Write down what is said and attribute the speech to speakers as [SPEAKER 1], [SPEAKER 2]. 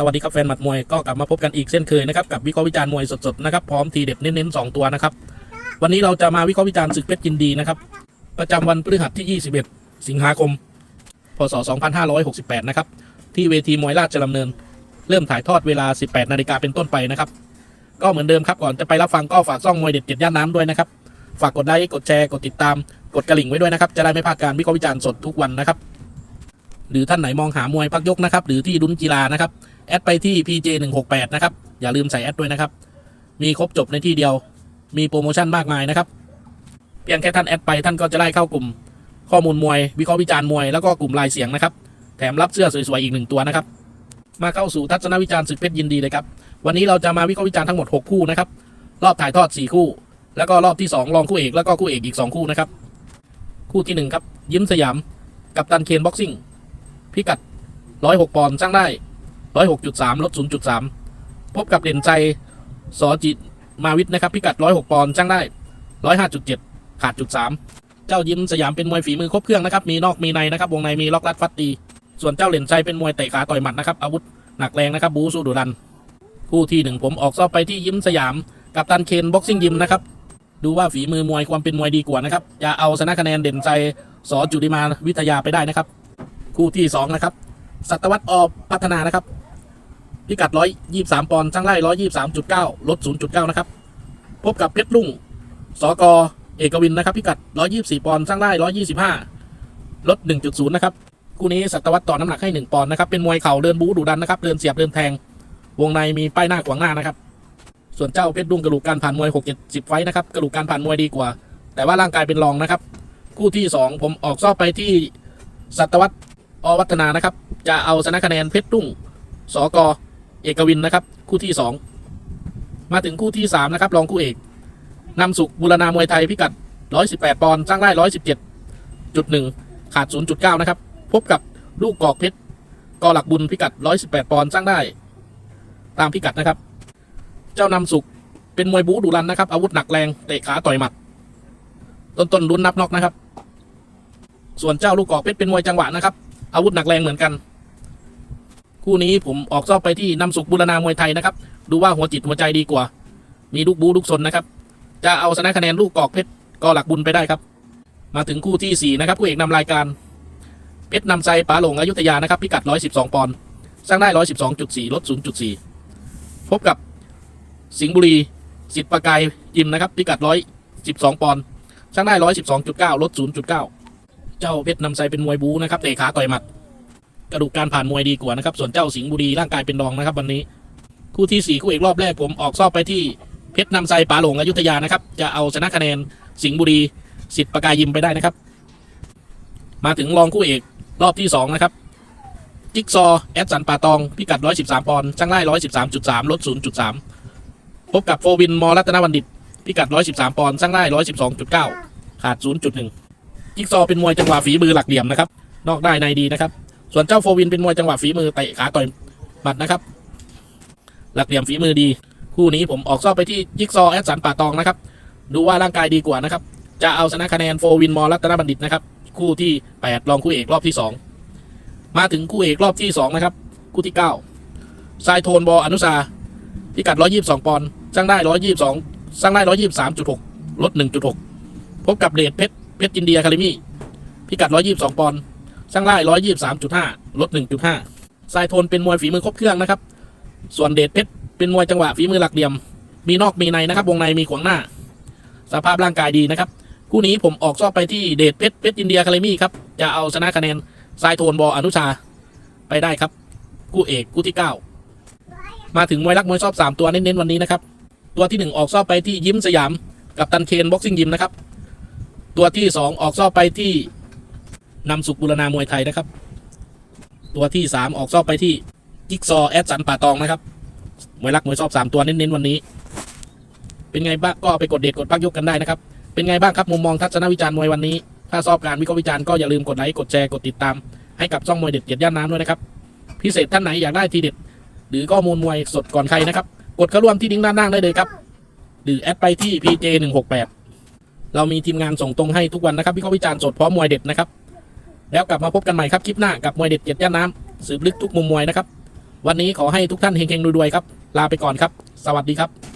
[SPEAKER 1] สวัสดีครับแฟนหมัดมวยก็กลับมาพบกันอีกเช่นเคยนะครับกับวิเคราะห์วิจารณ์มวยสดๆนะครับพร้อมทีเด็ดเน้นๆสองตัวนะครับวันนี้เราจะมาวิเคราะห์วิจารณ์ศึกเพชรยินดีนะครับประจำวันพฤหัสที่ 21 สิงหาคม พศ 2568 นะครับที่เวทีมวยราชดำเนิน เริ่มถ่ายทอดเวลา 18 นาฬิกาเป็นต้นไปนะครับก็เหมือนเดิมครับก่อนจะไปรับฟังก็ฝากซ่องมวยเด็ดเจ็ดย่านน้ำด้วยนะครับฝากกดไลค์กดแชร์กดติดตามกดกระลิ่งไว้ด้วยนะครับจะได้ไม่พลาดการวิเคราะห์วิจารณ์สดทุกวันนะครับ หรือท่านไหนมองหามวยพักยกนะครับ หรือที่ดุนกีฬานะครับ แอดไปที่ PJ 1 6 8 นะครับ อย่าลืมใส่แอดด้วยนะครับ มีครบจบในที่เดียว มีโปรโมชั่นมากมายนะครับ เพียงแค่ท่านแอดไปท่านก็จะได้เข้ากลุ่ม ข้อมูลมวย วิเคราะห์วิจารณ์มวย แล้วก็กลุ่มลายเสียงนะครับ แถมรับเสื้อสวยๆอีกหนึ่งตัวนะครับ มาเข้าสู่ทัศนวิจารณ์ศึกเพชรยินดีเลยครับ วันนี้เราจะมาวิเคราะห์วิจารณ์ทั้งหมด 6 คู่นะครับ รอบถ่ายทอด 4 คู่ แล้วก็รอบที่ 2 รองคู่เอก แล้วก็คู่เอกอีก 2 คู่นะครับ คู่ที่ 1 ครับ ยิ้มสยาม กับตันเคนบ็อกซิ่ง พิกัด 106 ปอนด์ช่างได้ 106.3 ลด 0.3 พบกับเด่นใจสอจิตมาวิทย์นะครับ พิกัด 106 ปอนด์ช่างได้ 105.7 ขาดจุด 3 เจ้ายิ้มสยามเป็นมวยฝีมือครบเครื่องนะครับ มีนอกมีในนะครับวงในมีล็อกลัดฟัดตี ส่วนเจ้าเหรียญใจเป็นมวยเตะขาต่อยหมัดนะครับอาวุธหนักแรงนะครับบูสู้ดุดัน คู่ที่หนึ่งผมออกซอบไปที่ยิ้มสยามกับตันเคนบ็อกซิ่งยิมนะครับดูว่าฝีมือมวยความเป็นมวยดีกว่านะครับจะเอาชนะคะแนนเด่นใจสอจุติมาวิทยาไปได้นะครับ คู่ที่สองนะครับ สัตวัตออพัฒนานะครับ พิกัด 123 ปอนด์ช่างไร่ 123.9 ลด 0.9 นะครับ พบกับเพชรลุ่ง สก เอกวินนะครับ พิกัด 124 ปอนด์ช่างไร่ 125 ลด 1.0 นะครับ คู่นี้สัตวัตต่อน้ำหนักให้ 1 ปอนด์นะครับ เป็นมวยเข่าเดินบู๊ดุดันนะครับ เดินเสียบเดินแทง วงในมีป้ายหน้าขวางหน้านะครับ ส่วนเจ้าเพชรลุ่งกระดูกการผ่านมวย6 7 0ไฟนะครับ กระดูกการผ่านมวยดีกว่า แต่ว่าร่างกายเป็นรองนะครับ คู่ที่ 2 ผมออกซอบไปที่สัตวัต อวัฒนานะครับ จะเอาชนะคะแนนเพชรรุ่งสกเอกวินนะครับ คู่ที่สองมาถึงคู่ที่สามนะครับ รองคู่เอกนำสุขบุรณามวยไทยพิกัด 118 ปอนด์สร้างได้117.1 ขาด 0.9 นะครับ พบกับลูกกอกเพชรกอหลักบุญพิกัด 118 ปอนด์สร้างได้ ตามพิกัดนะครับ เจ้านำสุขเป็นมวยบู๊ดุรันนะครับ อาวุธหนักแรงเตะขาต่อยหมัด ต้นๆลุ้นนับน็อกนะครับ ส่วนเจ้าลูกกอกเพชรเป็นมวยจังหวะนะครับ อาวุธหนักแรงเหมือนกัน คู่นี้ผมออกซอบไปที่นำสุขบุรณามวยไทยนะครับ ดูว่าหัวจิตหัวใจดีกว่า มีลูกบูลูกสนนะครับ จะเอาชนะคะแนนลูกกอกเพชรก็หลักบุญไปได้ครับ มาถึงคู่ที่สี่นะครับคู่เอกนำรายการ เพชรนำใจป๋าหลงอยุธยานะครับพิกัด 112 ปอนด์สร้างได้ 112.4 ลด 0.4 พบกับสิงห์บุรีสิทธิ์ประกายยิมนะครับพิกัด 112 ปอนด์สร้างได้ 112.9 ลด 0.9 เจ้าเพชรนำไซเป็นมวยบูนะครับเตะขาต่อยหมัด กระดูกการผ่านมวยดีกว่านะครับ ส่วนเจ้าสิงห์บุรีร่างกายเป็นรองนะครับ วันนี้ คู่ที่สี่คู่เอกรอบแรกผมออกซอบไปที่เพชรนำไซป๋าหลงอยุธยานะครับ จะเอาชนะคะแนนสิงห์บุรีสิทธิ์ประกายยิมไปได้นะครับ มาถึงรองคู่เอกรอบที่สองนะครับจิ๊กซอว์แอดสันป่าตองพิกัด 113 ปอนด์ช่างไร่113.3 ลด 0.3 พบกับโฟวินมอรัตนบัณฑิตพิกัด 113 ปอนด์ช่างไร่112.9 ขาด 0.1 จิ๊กซอเป็นมวยจังหวะฝีมือหลักเหลี่ยมนะครับนอกได้ในดีนะครับ ส่วนเจ้าโฟวินเป็นมวยจังหวะฝีมือเตะขาต่อยหมัดนะครับ หลักเหลี่ยมฝีมือดี คู่นี้ผมออกซอไปที่จิ๊กซอแอดสันป่าตองนะครับ ดูว่าร่างกายดีกว่านะครับ จะเอาชนะคะแนนโฟวินมอรัตนบัณฑิตนะครับ คู่ที่ 8 รองคู่เอกรอบที่ 2 มาถึงคู่เอกรอบที่2นะครับ คู่ที่9ทรายโทนบออนุสาพิกัด 122 ปอนด์สร้างได้ 122สร้างได้ 123.6 ลด 1.6 พบกับเดชเพชร เพชรจินเดียคาริมี่พิกัด 122 ปอนด์ช่างไล่123.5 ลด 1.5 สายโทนเป็นมวยฝีมือครบเครื่องนะครับ ส่วนเดชเพชรเป็นมวยจังหวะฝีมือหลักเหลี่ยม มีนอกมีในนะครับ วงในมีขวางหน้า สภาพร่างกายดีนะครับ คู่นี้ผมออกซอบไปที่เดชเพชรเพชรจินเดียคาริมี่ครับ จะเอาชนะคะแนนสายโทนบออนุชาไปได้ครับ คู่เอกคู่ที่ 9 มาถึงมวยรักมวยชอบ 3 ตัวเน้นๆวันนี้นะครับ ตัวที่ 1 ออกซอบไปที่ยิ้มสยามกับตันเคนบ็อกซิ่งยิมนะครับ ตัวที่สองออกซอไปที่นำสุขบุรณามวยไทยนะครับ ตัวที่สามออกซอไปที่จิ๊กซอแอดสันป่าตองนะครับมวยรักมวยชอบสามตัวเน้นๆวันนี้ เป็นไงบ้างก็ไปกดเด็ดกดพักยกกันได้นะครับ เป็นไงบ้างครับมุมมองทัศนวิจารณ์มวยวันนี้ ถ้าชอบการวิเคราะห์วิจารณ์ก็อย่าลืมกดไลค์กดแชร์กดติดตาม ให้กับช่องมวยเด็ดเกียรติย่านน้ำด้วยนะครับ พิเศษท่านไหนอยากได้ทีเด็ด หรือข้อมูลมวยสดก่อนใครนะครับ กดเข้าร่วมที่ลิงก์ด้านล่างได้เลยครับ หรือแอดไปที่ PJ 1 6 8 เรามีทีมงานส่งตรงให้ทุกวันนะครับวิเคราะห์วิจารณ์สดพร้อมมวยเด็ดนะครับ แล้วกลับมาพบกันใหม่ครับคลิปหน้ากับมวยเด็ดเจ็ดย่านน้ำสืบลึกทุกมุมมวยนะครับ วันนี้ขอให้ทุกท่านเฮงๆรวยๆครับลาไปก่อนครับ สวัสดีครับ